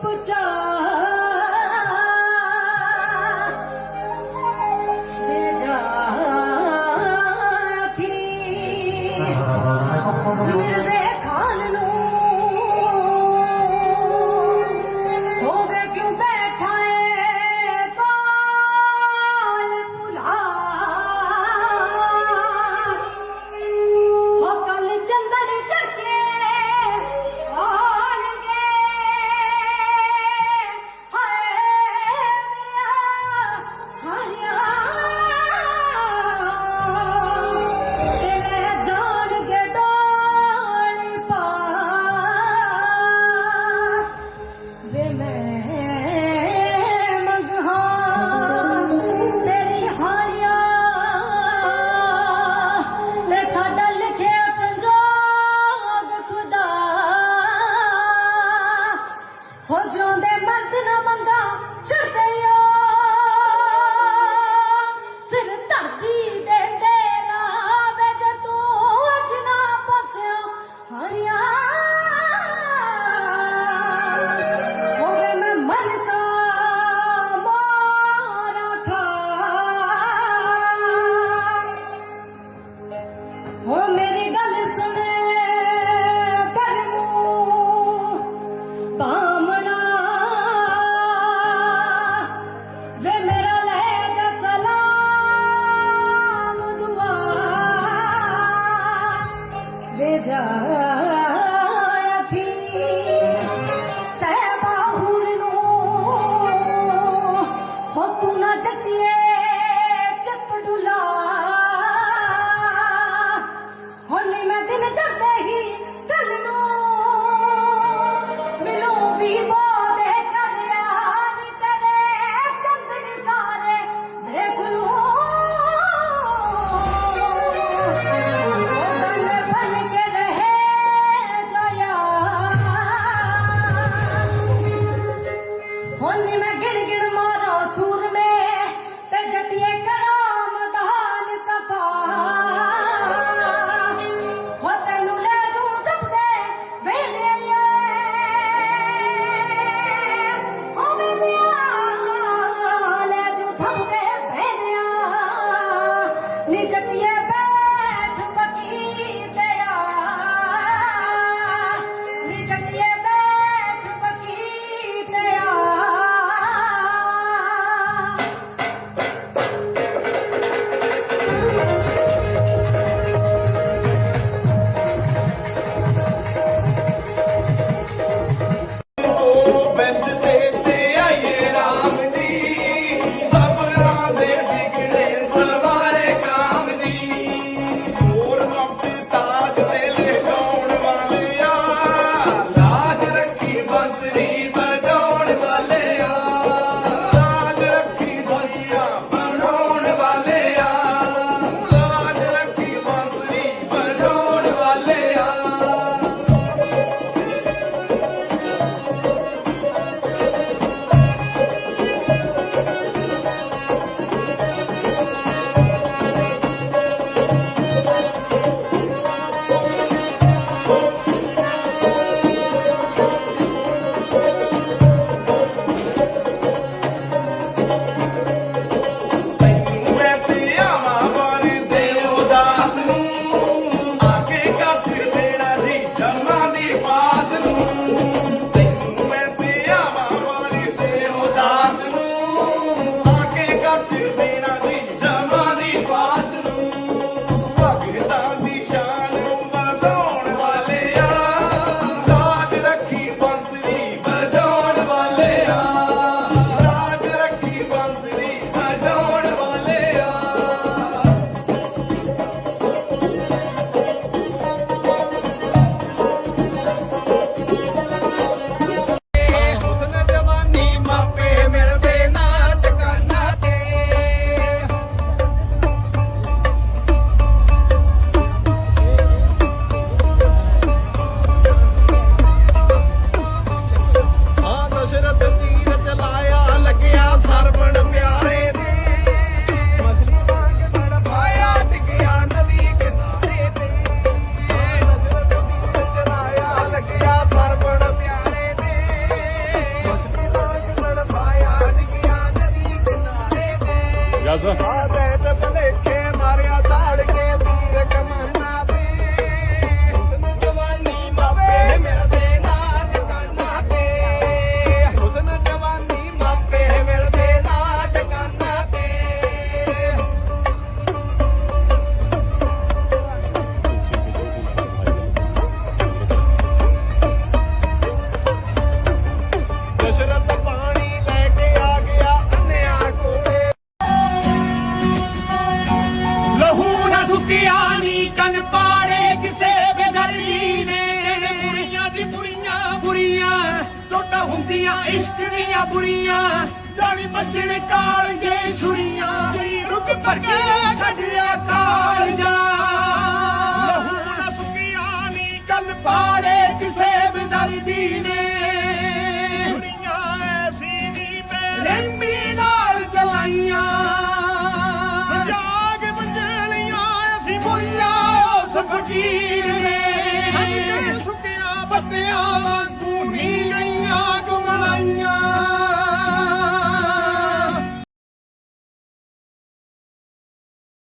put up. ਹੋ ਜਾਂਦੇ ਮਰਦ ਨਾ ਮੰਗਾ ਛੱਡਿਓ ਸਿਰ ਧਰਤੀ ਦੇ ਤੇ ਲਾਵੇ ਜੇ ਤੂੰ ਅੱਜ ਨਾ ਪਹੁੰਚਿਆ ਹਣਿਆ। ਹੋਵੇ ਮੈਂ ਮਰਸਾ ਮਾਰਾ ਖਾ। ਹੋ eject the Sir. ਬੁਰੀਆਂ ਬੁਰੀਆਂ। ਜਾਣੀ ਮੱਜਣ ਕਾਲਜੇ ਛੁਰੀਆਂ। ਕੋਈ ਰੁਕ ਭਰ ਕੇ ਛੱਡਿਆ ਕਾਲਜਾ। ਲਹੂ ਨਾ ਸੁੱਕਿਆ ਨਹੀਂ ਕੱਲ ਪਾ